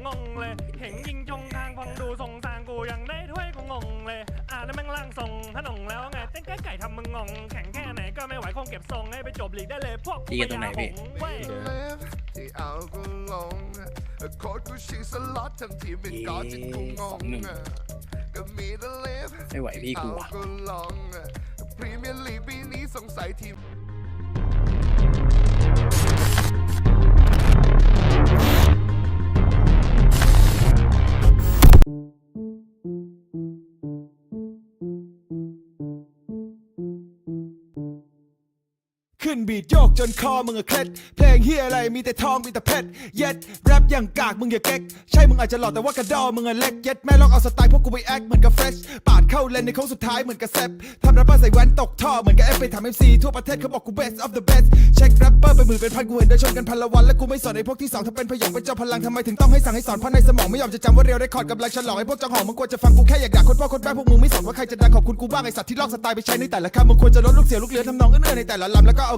ผมงงเลย เห็นยิงจงทางฟังดูทรงทางกูยังได้ถ้วยกูงงเลยอ่าแล้วแม่งล่างทรงถ้าหนงแล้วไงเต้นไก่ไก่ทำมึงงงแข่งแค่ไหนก็ไม่ไหวคงเก็บทรงให้ไปจบลีกได้เลยพวกตีกันตรงไหนพี่เว้ย live ที่เอากูลงโคตรกูชิงสล็อตทั้งทีมเป็นกอจนกูงงก็มีแต่ live ไม่ไหวพี่กูเอาว่ะกูลงพรีเมียร์ลีกปีนี้สงสัยทีม thank you ขึ้นบีดโยกจนคอมึงอะเคล็ดเพลงเฮียอะไรมีแต่ทองมีแต่เพชรเย็ดแรปอย่างกากมึงอย่าเก๊กใช่มึงอาจจะหล่อแต่ว่ากระดอมึงอะเล็กเย็ดแม่ลองเอาสไตล์พวกกูไปแอคเหมือนกับเฟรชปาดเข้าเลนในโค้งสุดท้ายเหมือนกับแซปทำแรปเปอร์ใส่แว่นตกท่อเหมือนกับเอฟไปทำเอ็มซีทั่วประเทศเขาบอกกู best of the best เช็คแรปเปอร์เป็นหมื่นเป็นพันกูเห็นเดินชนกันพันละวันและกูไม่สอนไอ้พวกที่สองถ้าเป็นพยองเป็นเจ้าพลังทำไมถึงต้องให้สั่งให้สอนเพราะในสมองไม่ยอมจะจำว่าเรียวได้คอร์ดกำลังฉลองไอ้พวกจังหองมึงควรจะฟังกูแค่อยากด่าคนพ่อคนแม่พวกมึงไม่สนว่าใครจะดังขอบคุณกูบ้างไอ้สัตว์ที่ลอกสไตล์ไปใช้ในแต่ละคำมึงควรจะลดลูกเสียลูกเรือทำนองเอื้อในแต่ละลำแล้วก็เอา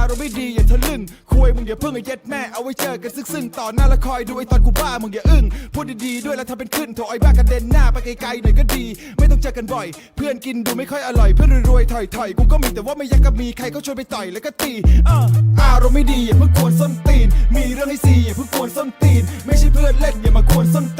อารมณ์ไม่ดีอย่าทะลึ่งคุยมึงอย่าเพิ่งไอ้เย็ดแม่เอาไว้เจอกันซึ่งๆต่อหน้าแล้วคอยดูไอ้ตอนกูบ้ามึงอย่าอึ้งพูดดีๆด้วยแล้วทำเป็นขึ้นโถไอ้บ้ากระเด็นหน้าไปไกลๆหน่อยก็ดี ไม่ต้องเจอกันบ่อย เพื่อนกินดูไม่ค่อยอร่อยเพื่อนรวยๆถอยๆกูก็มีแต่ว่าไม่อยากกับมีใครก็ชวนไปต่อยแล้วก็ตีอ่าอารมณ์ไม่ดีอย่าเพิ่งกวนส้นตีน มีเรื่องให้ซีอย่าเพิ่งกวนส้นตีน ไม่ใช่เพื่อนเล่นอย่ามากวนส้นตีน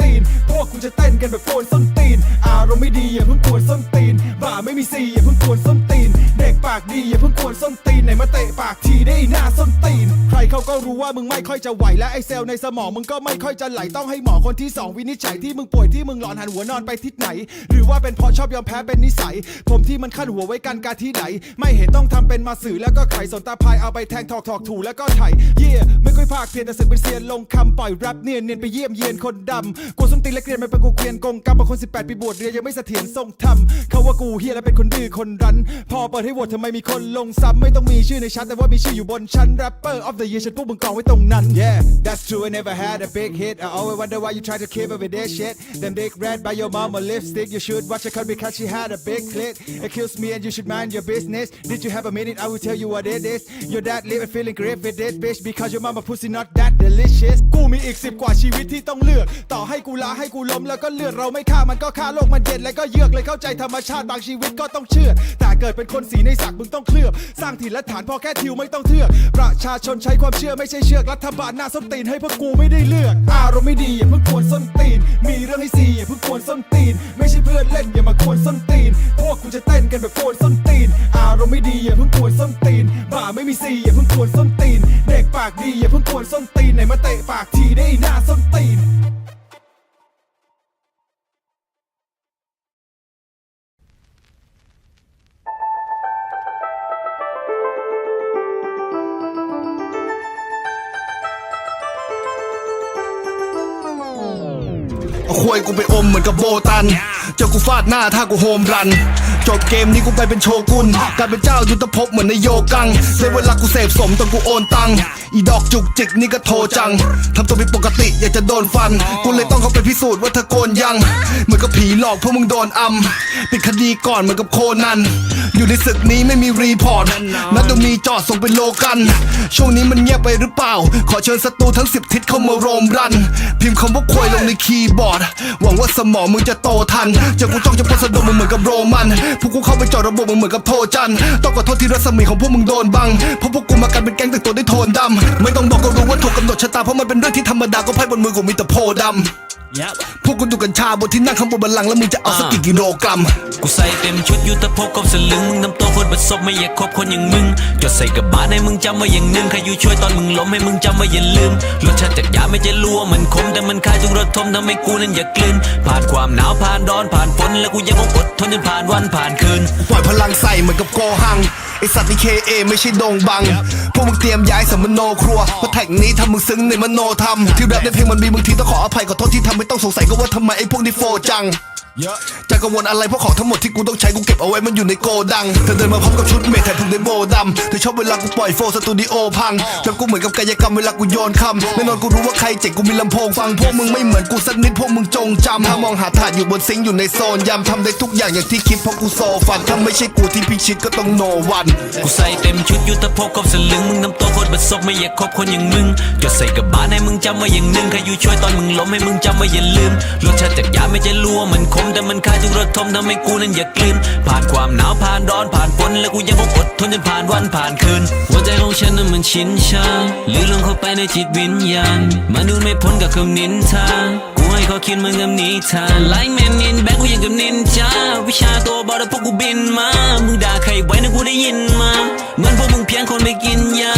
มึงไม่ค่อยจะไหวและไอเซลล์ในสมองมึงก็ไม่ค่อยจะไหลต้องให้หมอคนที่สองวินิจฉัยที่มึงป่วยที่มึงหลอนหันหัวนอนไปทิศไหน หรือว่าเป็นเพราะชอบยอมแพ้เป็นนิสัย ผมที่มันขั้นหัวไว้กันการที่ไหน ไม่เห็นต้องทำเป็นมาสื่อแล้วก็ไขสนตาพายเอาไปแทงถอกถอกถูแล้วก็ไถเย่ไม่ค่อยภาคเพียนแต่สึกเป็นเซียนลงคำปล่อยแรปเนียนเนียนไปเยี่ยมเยียนคนดำกูส้นตีนและเกรียนมันเป็นกูเกรียนกงกรรมบางคน 18 ปีบวชเรียนยังไม่เสถียรทรงธรรมเขาว่ากูเฮียและเป็นคนดื้อคนรั้น พอเปิดให้โหวตทำไมมีคนลงซ้ำไม่ต้องมีชื่อในชั้นแต่ว่ามีชื่ออยู่บนชั้น rapper of the year ฉันพวกมึงกองไวตรงนั้น yeah that's true I never had a big hit I always wonder why you try to keep up with that shit them dick red by your mama lipstick you should watch her cut because she had a big clit accuse me and you should mind your business did you have a minute I will tell you what it is your dad living feeling great with this bitch because your mama pussy not that delicious กูมีอีกสิบกว่าชีวิตที่ต้องเลือก ต่อให้กูลาให้กูล้มแล้วก็เลือดเราไม่ฆ่ามันก็ฆ่าโลกมันเย็นแล้วก็เยือกเลยเข้าใจธรรมชาติบางชีวิตก็ต้องเชื่อแต่เกิดเป็นคนสีในสักมึงต้องเคลือบ สร้างถิ่นและฐานพอแค่ทิวไม่ต้องเทือกประชาชนใช้ความเชื่อไม่ใช่ชือกรัฐบาลหน้าส้นตีนให้พวกกูไม่ได้เลือก อารมณ์ไม่ดีอย่าเพิ่งกวนส้นตีน มีเรื่องให้ซีอย่าเพิ่งกวนส้นตีน ไม่ใช่เพื่อนเล่นอย่ามากวนส้นตีน พวกกูจะเต้นกันแบบกวนส้นตีน อารมณ์ไม่ดีอย่าเพิ่งกวนส้นตีน บ่าไม่มีซีอย่าเพิ่งกวนส้นตีน เด็กปากดีอย่าเพิ่งกวนส้นตีนไหนมาเตะปากทีได้หน้าส้นตีน ควยกูไปอมเหมือนกับโบตัน เจอกูฟาดหน้าถ้ากูโฮมรัน จบเกมนี้กูไปเป็นโชกุนกลายเป็นเจ้ายุทธภพเหมือนในโยกังเลยเวลากูเสพสมตอนกูโอนตัง อีดอกจุกจิกนี่ก็โทรจัง ทำตัวเป็นปกติอยากจะโดนฟัน กูเลยต้องเข้าไปพิสูจน์ว่าเธอโกนยัง เหมือนกับผีหลอกพวกมึงโดนอำปิดคดีก่อนเหมือนกับโคนัน อยู่ในศึกนี้ไม่มีรีพอร์ตนัดต้องมีจอดส่งเป็นโลกัน ช่วงนี้มันเงียบไปหรือเปล่า ขอเชิญศัตรูทั้ง10ทิศเข้ามาโรมรัน พิมพ์คำว่าควยลงในคีย์บอร์ด หวังว่าสมองมึงจะโตทันเจอกูจ้องจะพสะดมมึงเหมือนกับโรมัน พวกกูเข้าไปจอดระบบมึงเหมือนกับโทจัน ต้องขอโทษที่รัศมีของพวกมึงโดนบัง เพราะพวกกูมากันเป็นแก๊งแต่งตัวได้วยโทนดำไม่ต้องบอกก็รู้ว่าถูกกำหนดชะตาเพราะมันเป็นเรื่องที่ธรรมดาก็ไพ่บนมือกูมีแต่โพดำ พวกกูดูกัญชาบนที่นั่งข้างบนบัลลังก์แล้วมึงจะเอาสักกี่กิโลกรัม กูใส่เต็มชุดยุทธภพกับสลึงมึงทำตัวโคตรบัดซบไม่อยากคบคนอย่างมึง จดใส่กับบาทให้มึงจำไว้อย่างหนึ่งใครอยู่ช่วยตอนมึงล้มให้มึงจำไว้อย่าลืมรสชาติจากยาไม่ใช่ลัวมันคมแต่มันคายทุกรสทมทำให้กูนั้นอย่ากลืนผ่านความหนาวผ่านร้อนผ่านฝนแล้วกูยังคงอดทนจนผ่านวันผ่านคืนปล่อยพลังใส่เหมือนกับโกหังไอสัตว์นี่เคเอไม่ใช่โดงบังพ วกมึงเตรียมย้ายสมโนครัวเพราะแท็กนี้ทำมึงซึ้งในมโนธรรมที่แรปในเพลงมันมีบางทีต้องขออภัยขอโทษที่ทำไม่ต้องสงสัยก็ว่าทำไมไอ้พวกนี้โฟจัง จะกังวลอะไรเพราะของทั้งหมดที่กูต้องใช้กูเก็บเอาไว้มันอยู่ในโกดังเธอเดินมาพร้อมกับชุดเมทแทนถูกในโบดำเธอชอบเวลากูปล่อยโฟสตูดิโอพังจนกูเหมือนกับกายกรรมเวลากูโยนคำแน่นอนกูรู้ว่าใครเจ๋งกูมีลำโพงฟังพวกมึงไม่เหมือนกูสักนิดพวกมึงจงจำถ้ามองหาถาดอยู่บนซิงอยู่ในโซนยำทำได้ทุกอย่างอย่างที่คิดเพราะกูโซฟันถ้าไม่ใช่กูที่พิชิตก็ต้องโนวันกูใส่เต็มชุดยุทธภพกับสลึงมึงทำตัวโคตรบัดซบไม่อยากคบคนอย่างมึงจดใส่กับบาให้มึงจำไว้อย่างหนึ่งใครอยู่ช่วยตอนมึงล้มให้มึงจำไว้อย่าลืมรสชาติจากยาไม่ใช่ลัวมันคมแต่มันคายทุกรสทมทำให้กูนั้นอย่ากลืน ผ่านความหนาวผ่านร้อนผ่านฝนและกูยังคงอดทนจนผ่านวันผ่านคืน หัวใจของฉันนั้นมันชินชาลื่นลงเข้าไปในจิตวิญญาณมนุษย์ไม่พ้นกับคำนินทากูให้เขาคิดเหมือนกับนิทาน Like man in back กูยังกับนินจาวิชาตัวบอดพวกกูบินมามึงด่าใครไว้นะกูได้ยินมาเหมือนพวกมึงเพียงคนไม่กินยา